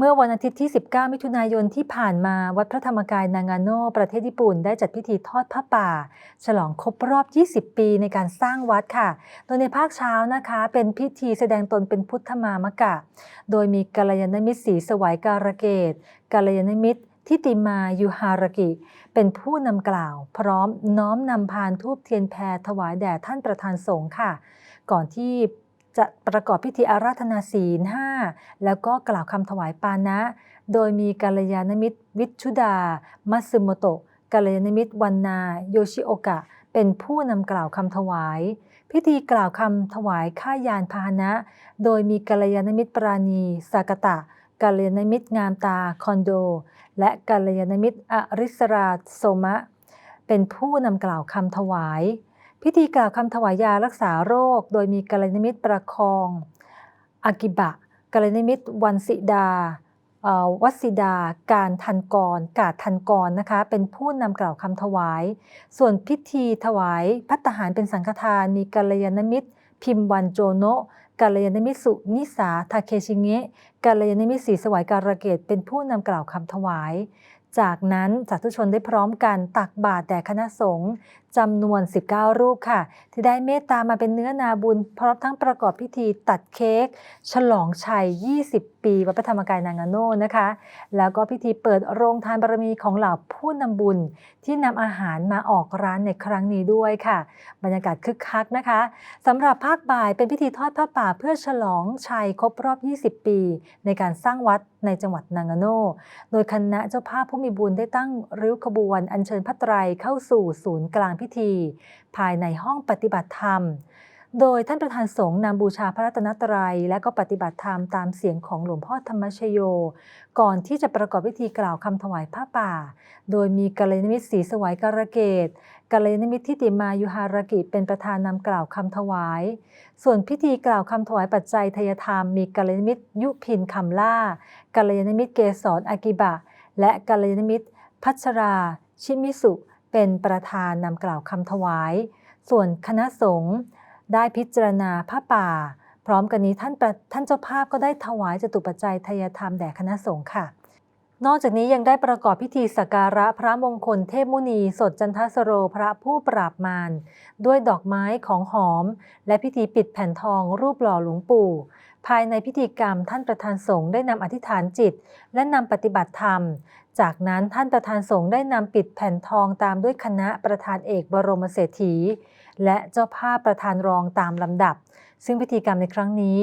เมื่อวันอาทิตย์ที่ 19 มิถุนายนที่ผ่านมาวัดพระธรรมกายนางาโนประเทศญี่ปุ่นได้จัดพิธีทอดผ้าป่า ฉลองครบรอบ 20 ปีในการสร้างวัดค่ะ โดยในภาคเช้านะคะเป็นพิธีแสดงตนเป็นพุทธมามกะ โดยมีกัลยาณมิตรศรีสวัยการเกตกัลยาณมิตรทิติมายุหารกิ เป็นผู้นำกล่าว พร้อมน้อมนำพานทูบเทียนแพรถวายแด่ท่านประธานสงฆ์ค่ะ ก่อนที่ จะประกอบพิธีอาราธนาศีลห้าแล้วก็กล่าวคำถวายปานะ โดยมีกัลยาณมิตร วิชุดา มัตสึโมโตะกัลยาณมิตรวันนา โยชิโอกะ เป็นผู้นำกล่าวคำถวาย พิธีกล่าวคำถวายข้ายานพาหนะ โดยมีกัลยาณมิตรปราณี สากตะกัลยาณมิตรงามตาคอนโด และกัลยาณมิตรอริสราโซมะ เป็นผู้นำกล่าวคำถวาย พิธีกล่าวคำถวายยารักษาโรค โดยมีกัลยาณมิตรประคองอากิบะกัลยาณมิตรวันสิดาวัสิดา การทันกร กาดทันกรนะคะ เป็นผู้นำกล่าวคำถวาย ส่วนพิธีถวายพัตตาหารเป็นสังฆทานมีกัลยาณมิตร พิมพ์วันโจโนะกัลยาณมิตรสุนิสาทาเคชิเงะกัลยาณมิตรศรีสวัยการะเกตเป็นผู้นำกล่าวคำถวาย จากนั้นสาธุชนได้พร้อมกันตักบาตรแด่คณะสงฆ์จำนวน 19 รูปค่ะ ที่ได้เมตตามาเป็นเนื้อนาบุญ พร้อมทั้งประกอบพิธีตัดเค้ก ฉลองชัย 20 ปีวัดพระธรรมกายนางาโนนะคะ แล้วก็พิธีเปิดโรงทานบารมีของเหล่าผู้นำบุญที่นำอาหารมาออกร้านในครั้งนี้ด้วยค่ะ บรรยากาศคึกคักนะคะสำหรับภาคบ่ายเป็นพิธีทอดผ้าป่าเพื่อฉลองชัยครบรอบ 20 ปี ในการสร้างวัดในจังหวัดนางาโนโดยคณะเจ้าภาพผู้มีบุญได้ตั้งริ้วขบวน อัญเชิญพระไตรเข้าสู่ศูนย์กลางพิธี ภายในห้องปฏิบัติธรรม โดยท่านประธานสงฆ์นำบูชาพระรัตนตรัย และก็ปฏิบัติธรรมตามเสียงของหลวงพ่อธรรมชโย ก่อนที่จะประกอบพิธีกล่าวคำถวายผ้าป่า โดยมีกัลยาณมิตรศรีสวัยการเกตกัลยาณมิตรทิติมายุหารกิจเป็นประธานนำกล่าวคำถวาย ส่วนพิธีกล่าวคำถวายปัจจัยทยธรรมมีกัลยาณมิตรยุพินคำล่ากัลยาณมิตรเกษรอากิบะ และกัลยาณมิตรพัชรา ชิมิสุ เป็นประธานนำกล่าวคำถวาย ส่วนคณะสงฆ์ ได้พิจารณาผ้าป่า พร้อมกันนี้ท่านท่านเจ้าภาพก็ได้ถวายจตุปัจจัยทายธรรมแด่คณะสงฆ์ค่ะ นอกจากนี้ยังได้ประกอบพิธีสักการะพระมงคลเทพมุนี สดจันทสโรพระผู้ปราบมาร ด้วยดอกไม้ของหอม และพิธีปิดแผ่นทองรูปหล่อหลวงปู่ ภายในพิธีกรรมท่านประธานสงฆ์ได้นำอธิษฐานจิต และนำปฏิบัติธรรม จากนั้นท่านประธานสงฆ์ได้นำปิดแผ่นทองตามด้วยคณะประธานเอกบรมเศรษฐี และเจ้าภาพประธานรองตามลำดับ ซึ่งพิธีกรรมในครั้งนี้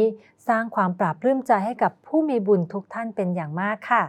สร้างความปราบปลื้มใจให้กับผู้มีบุญทุกท่านเป็นอย่างมากค่ะ